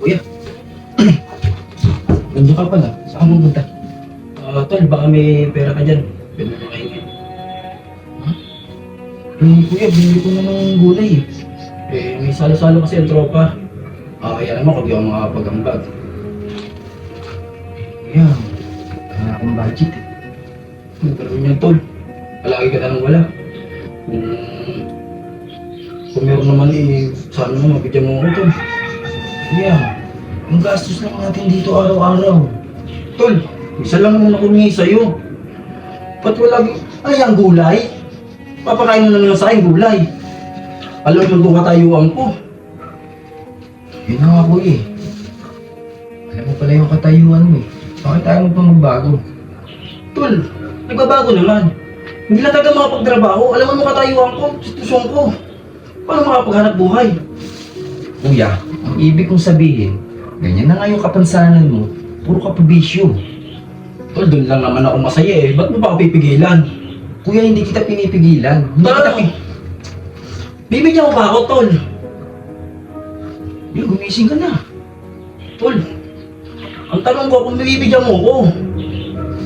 kuya. Nandiyan ka pala. Saan mo punta? Ah, tol, baka may pera ka dyan. Pwede mo kainin. Ha? Eh, kuya, binili ko na ng gulay eh. May salo-salo kasi ang tropa. Ah, kaya naman kung di ako makakapag-ambag. Kuya, wala akong budget eh. Ano gagawin yan, tol? Palagi ka na lang wala. Kung, kung meron naman eh, sana mabigyan mo ako, tol. Kuya, ang gastos lang natin dito araw-araw. Tol, isa lang naman ako humingi sa'yo. Ba't wala, ano yan, gulay? Papakain mo na naman sa akin, gulay. Alam mo kung katayuan ko. Yun na nga po eh. Alam mo pala yung katayuan mo eh. Bakit tayo mo pa magbago? Tol, nagbabago naman. Hindi lang talaga makapagtrabaho. Alam mo katayuan ko, sitwasyon ko. Paano makapaghanap buhay? Kuya, ang ibig kong sabihin, ganyan na nga yung kapansanan mo, puro ka pabisyo. Tol, doon lang naman ako masaya eh. Ba't mo pa ako pipigilan? Kuya, hindi kita pinipigilan. Hindi kita Tol, pi- bibigyan mo ba ako, Tol? Kuya, gumising ka na. Tol, ang tanong ko kung bibigyan mo ko.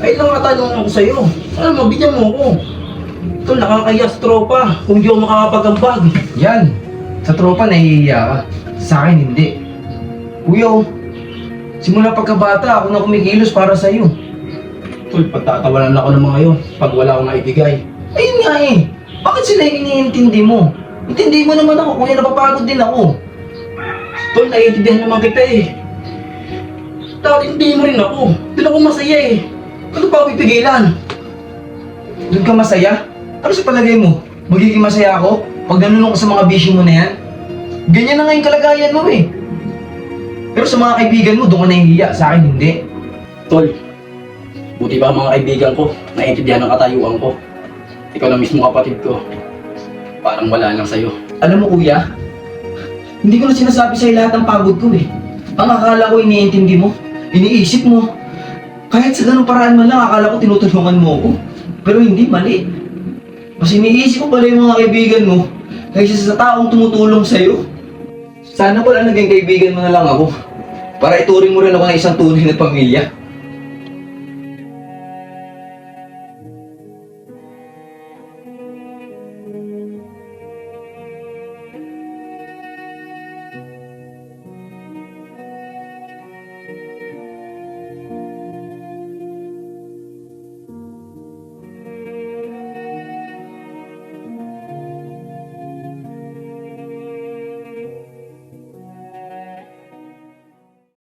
Ay lang katanong ako sa'yo. Ano, mabigyan mo ko. Tol, nakakaya sa tropa kung di ako makakapagambag. Yan, sa tropa nahihiya ka. Sa akin, hindi. Kuya, oh, simula pagkabata, ako na kumikilos para sa'yo. Tol, pagtatawanan ako ng mga yun pag wala akong naibigay. Ayun nga eh, bakit sila yung iniintindi mo? Intindi mo naman ako, kuya, napapagod din ako. Tol, naiintindihan naman kita eh. Dapat hindi mo rin ako. Doon ako masaya eh. Ano pa ako pipigilan? Doon ka masaya? Ano sa palagay mo? Magiging masaya ako pag nanunong ka sa mga bisyo mo na yan? Ganyan na nga yung kalagayan mo eh. Pero sa mga kaibigan mo, doon ka nahihiya. Sa akin, hindi. Tol, buti ba ang mga kaibigan ko, naiintindihan ng katayuan ko. Ikaw na mismo kapatid ko. Parang wala lang sa'yo. Alam mo kuya, hindi ko na sinasabi sa'yo lahat ng pagod ko eh. Ang akala ko iniintindi mo, iniisip mo. Kahit sa ganung paraan man lang, akala ko tinutulungan mo ako. Pero hindi, mali. Mas iniisip ko pala yung mga kaibigan mo kaysa sa taong tumutulong sa'yo. Sana pala naging kaibigan mo na lang ako. Para ituring mo rin ako ng isang tunay na pamilya.